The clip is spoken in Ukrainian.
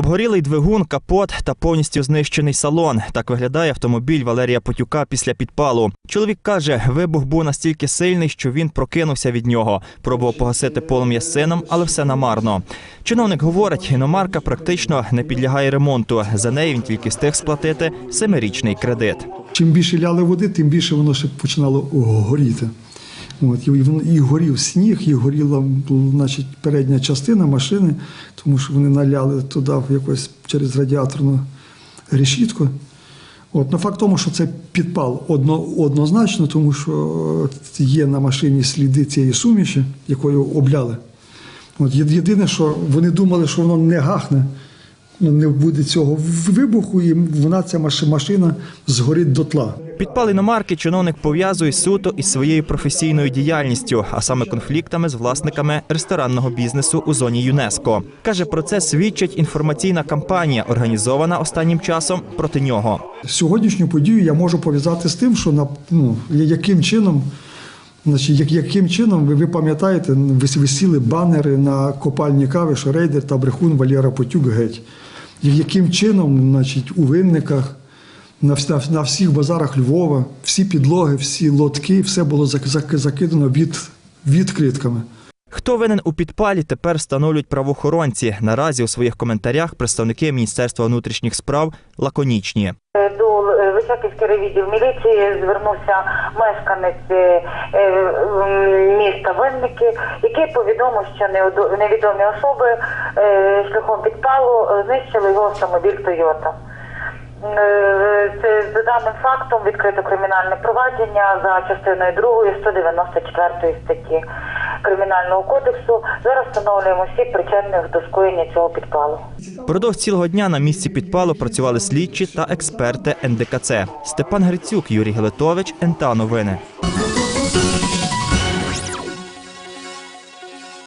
Обгорілий двигун, капот та повністю знищений салон. Так виглядає автомобіль Валерія Потюка після підпалу. Чоловік каже, вибух був настільки сильний, що він прокинувся від нього. Пробував погасити полум'я сином, але все намарно. Чиновник говорить, іномарка практично не підлягає ремонту. За неї він тільки встиг сплатити семирічний кредит. Чим більше ляли води, тим більше воно ще починало горіти. От, і, і горів сніг, і горіла значить, передня частина машини, тому що вони наляли туди якось через радіаторну решітку. От, ну, факт тому, що це підпал одно, однозначно, тому що є на машині сліди цієї суміші, якою обляли. От, єдине, що вони думали, що воно не гахне, не буде цього вибуху, і вона, ця маш- машина, згорить дотла. Підпал іномарки чиновник пов'язує суто із своєю професійною діяльністю, а саме конфліктами з власниками ресторанного бізнесу у зоні ЮНЕСКО. Каже, про це свідчить інформаційна кампанія, організована останнім часом проти нього. Сьогоднішню подію я можу пов'язати з тим, що на, ну, яким чином. Значить, як, яким чином, ви, ви пам'ятаєте, висіли банери на копальні кави, що рейдер та брехун Валєра Потюк геть. І яким чином, значить, у винниках, на, на, на всіх базарах Львова, всі підлоги, всі лотки, все було зак- зак- закидано від, відкритками. Хто винен у підпалі, тепер встановлюють правоохоронці. Наразі у своїх коментарях представники Міністерства внутрішніх справ лаконічні. До е, Високівський міліції звернувся мешканець міста Винники, який повідомив, що невідомі особи е, шляхом підпалу е, знищили його автомобіль Тойота. Е, Це за даним фактом відкрито кримінальне провадження за частиною 2 194 статті Кримінального кодексу. Зараз встановлюємо всіх причетних до скоєння цього підпалу. Продовж цілого дня на місці підпалу працювали слідчі та експерти НДКЦ. Степан Грицюк, Юрій Гелетович, НТА Новини.